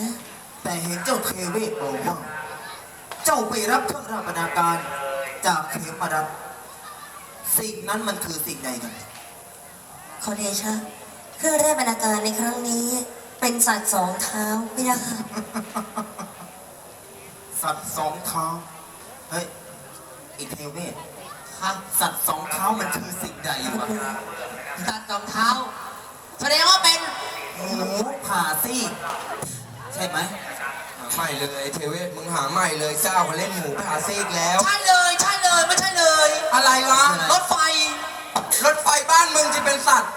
นะแต่เห็นเจ้าเทเวศบอกว่าเจ้าไปรับเครื่องราชบรรณาการจากเขมรัตน์สิ่งนั้นมันคือสิ่งใดกันขอเดชะเครื่องแรกบรรณาการในครั้งนี้ เป็นสัตว์สองเท้าพี่ยะค่ะสัตว์สองเท้าเฮ้ยอีเทเวศครับสัตว์สองเท้ามันคือสิ่งใดวะตัดรองเท้าแสดงว่าเป็นหมูผ่าซี่ใช่ไหมหาใหม่เลยเทเวศมึงหาใหม่เลยเจ้ามาเล่นหมูพาซีกแล้ว ใช่เลยใช่เลยไม่ใช่เลย อะไรวะรถไฟ รถไฟบ้านมึงจะเป็นสัตว์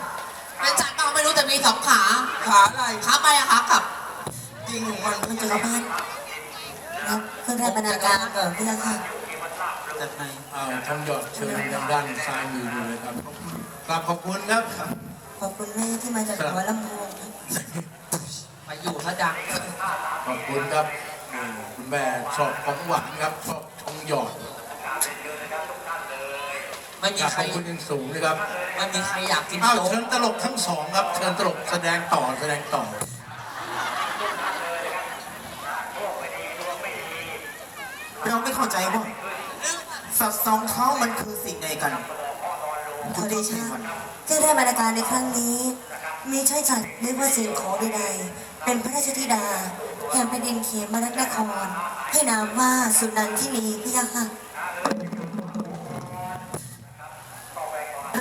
เป็นสัตว์เปล่าไม่รู้แต่มีสองขาขาอะไรขาไปอะขากลับจริงของมันมันจะรับบ้านรับเครื่องแรกบรรณาการก่อนพี่ยะค่ะจากไหนอ้าวท่านยอดเชิญทางด้านซ้ายมือดูเลยครับกราบขอบคุณครับขอบคุณแม่ที่มาจากหัวลำโพงครับไปอยู่ซะดัง ขอบคุณครับนี่คุณแม่ชอบของหวานครับชอบทองหยอดไม่มีกราบใคขรอบคุณอย่างสูงเลยครับไม่มีใครอยากกินอ้าวโจ๊กเชิญตลกทั้งสองครับเชิญตลกแสดงต่อแสดงต่อเราไม่เข้าใจว่าสัตว์สองเท้ามันคือสิ่งใดกันขอเดชะเครื่องแรกบรรณาการในครั้งนี้ มีใช่สัตว์หรือว่าสิ่งของใดๆเป็นพระราชธิดา แห่งแผ่นดินเขมรัตนคร ให้นามว่าสุนันทินีพี่ยะค่ะ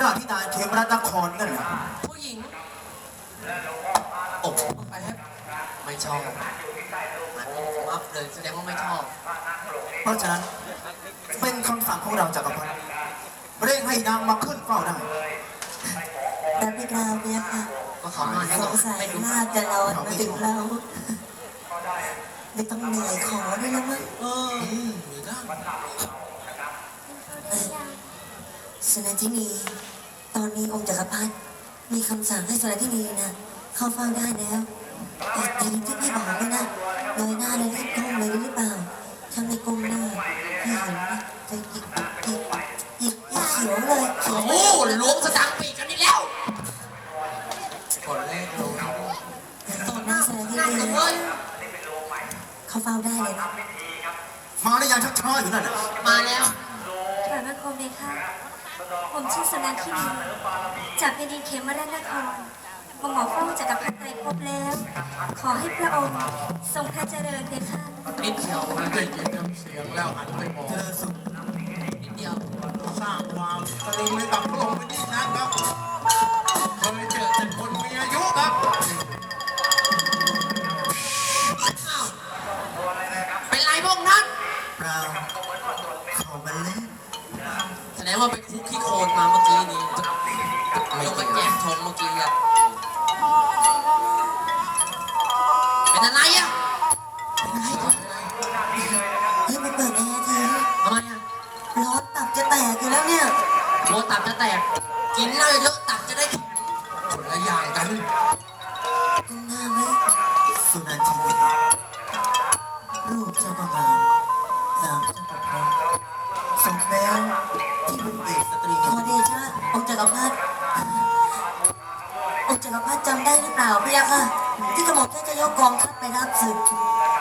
ราชธิดาเขมรัตนครนั่นเหรอผู้หญิงโอ้โหไปครับไม่ชอบมับเลยแสดงว่าไม่ชอบ เพราะฉะนั้นเป็นคำสั่งของเราจักรพรรดิเร่งให้นางมาขึ้นเฝ้าได้รับไปกล่าวพี่ยะค่ะ ก็ขอมาให้สก่องนสัยไม่ดูลาบจะรอนมาถึงเรา ไม่ต้องเหนื่อยขอด้วยแล้วมั้งเออหรือได้สุนันทินีตอนนี้องค์จักรพรรดิมีคำสั่งให้สุนันทินีนะเข้าเฝ้าได้แล้วแต่แต่อยังที่พี่บอกไม่นะเงยหน้าเลยรีบก้มเลยหรือเปล่าถ้าไม่ก้มหน้าพี่เห็นนะจะหยิกหยิกหยิกหยิกเขียวเลยเขียวโอ้โหล้วงสตังค์ปีกกันอีกแล้วคนแรกลงตอนหน้าสุนันทินั่งนีกัน เลยเข้าเฝ้าได้เลยนะมาได้ยังชักช้าอยู่นั่นน่ะมาแล้วกราบบังคมเลยค่ะผมชื่อสนันทินีจากแผ่นดินเขมราชนครมาหมอเฝ้าจักรพรรดิไตรภพแล้ว ขอให้พระองค์ทรงพระเจริญเลยค่ะนิดเดียวได้ยินน้ำเสียงแล้วหันไปมองเจริญสุขนิดเดียวสร้างความตะลึงให้กับพระองค์เป็นที่นะครับ อะไรอะเป็นอะไรก่อนเฮ้ยไปเปิดแอร์ทีทำไมอะร้อนตับจะแตกอยู่แล้วเนี่ยโบตับจะแตก กินเหล้าเยอะตับจะได้แข็งคนละอย่างกันก้มหน้าไว้สุนันทินีลูกเจ้าก็งามนามเจ้าก็เพราะสมแล้วที่เป็นเอกสตรีขอเดชะองค์จักรพรรดิองค์จักรพรรดิจำได้หรือเปล่าพี่ยะค่ะ ที่กระหม่อมท่านจะยกกองทัพไปรับศึก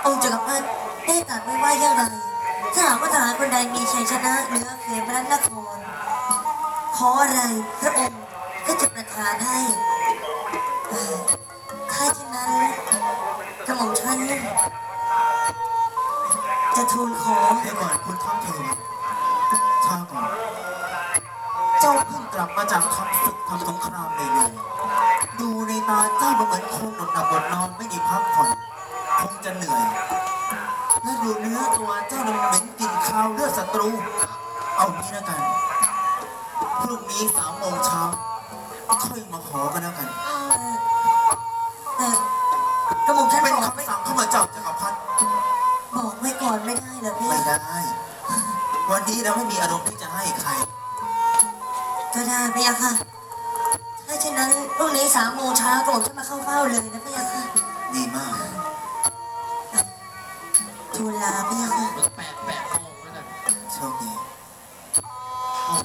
องค์จักรพรรดิได้ตรัสไว้ว่าอย่างไรถ้าหากว่าทหารคนใดมีชัยชนะเหนือเขมรัตนครขออะไรพระองค์ก็จะประทานให้ถ้าเช่นนั้นกระหม่อมท่านจะทูลขอเดี๋ยวก่อนคุณท้องเทวช้าก่อน เจ้าเพิ่งกลับมาจากทำศึกทำสงครามเลยเลย ดูในตาเจ้ามันเหมือนคงหนุนหนักบดนอนไม่ได้พักผ่อนคงจะเหนื่อย และดูเนื้อตัวเจ้ามันเหม็นกลิ่นคาวเลือดศัตรู เอางี้แล้วกันพรุ่งนี้สามโมงเช้าค่อยมาขอกันแล้วกัน แต่กระหม่อมท่านเป็นบอกไม่คำสั่งเข้ามาจากจักรพรรดิบอกไว้ก่อนไม่ได้เหรอพี่ ไม่ได้ วันนี้เราไม่มีอารมณ์ที่จะให้ใคร ก็ได้พี่ยะค่ะถ้า เช่นนั้นพรุ่งนี้สามโมงเช้ากระหม่อมท่านมาเข้าเฝ้าเลยนะพี่ยะค่ะดีมากทูลลาพี่ยะค่ะมึงแปะแปะโคงแล้วกันโชคดี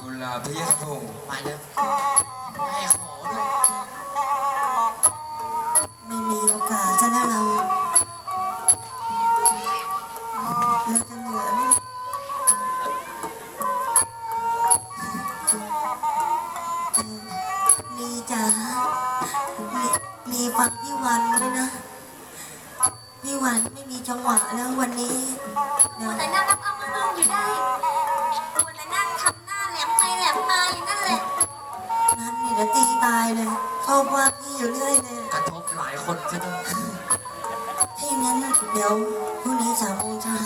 เวลาพระยาพงศ์ไปเลยให้ขอด้วยไม่มีโอกาสจะแล้วเรา ฟังพี่วันเลยนะ พี่วันไม่มีจังหวะแล้ววันนี้เดี๋ยวแต่หน้ารับเอามืออยู่ได้ตัวแต่นั่งทำหน้าแหลมไปแหลมมาอย่างนั้นแหละนั้นนี่เดี๋ยวตีตายเลยชอบว่าพี่อยู่เรื่อยเลยกระทบหลายคนซะด้วยถ้าอย่างนั้นเดี๋ยวพรุ่งนี้สามโมงเช้า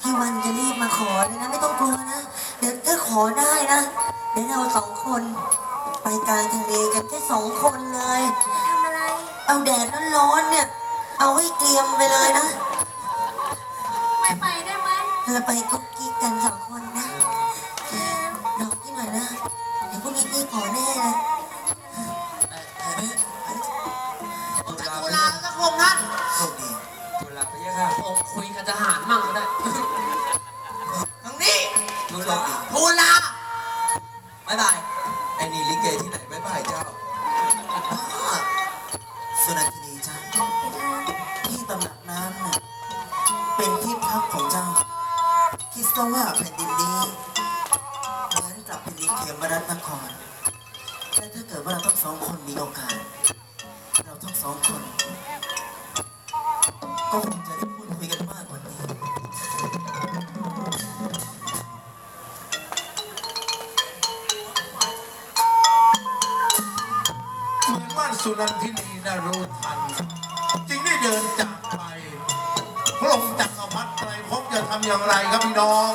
พี่วันจะรีบมาขอเลยนะไม่ต้องกลัวนะ เดี๋ยวถ้าขอได้นะ เดี๋ยวเราสองคน ไปกลางทะเลกันแค่สองคนเลย เอาแดดร้อนๆเนี่ย เอาให้เกรียมไปเลยนะ ไม่ไปได้ไหม เราไปกุ๊กกิ๊กกันสองคน สุนันทนีจ้าที่ตำหนักน้ำน่ะเป็นที่พักของเจ้า คิดซะว่าแผ่นดินนี้เหมือนกับแผ่นดินเขมรัตนครและถ้าเกิดว่าเราทั้งสองคนมีโอกาส เราทั้งสองคน ก็คงจะได้พูดคุยกันมากกว่านี้ เหมือนว่าสุนันทินี น่ารู้ทัน จึงได้เดินจากไปพระองค์จักรพรรดิไตรภพจะทำอย่างไรครับพี่น้อง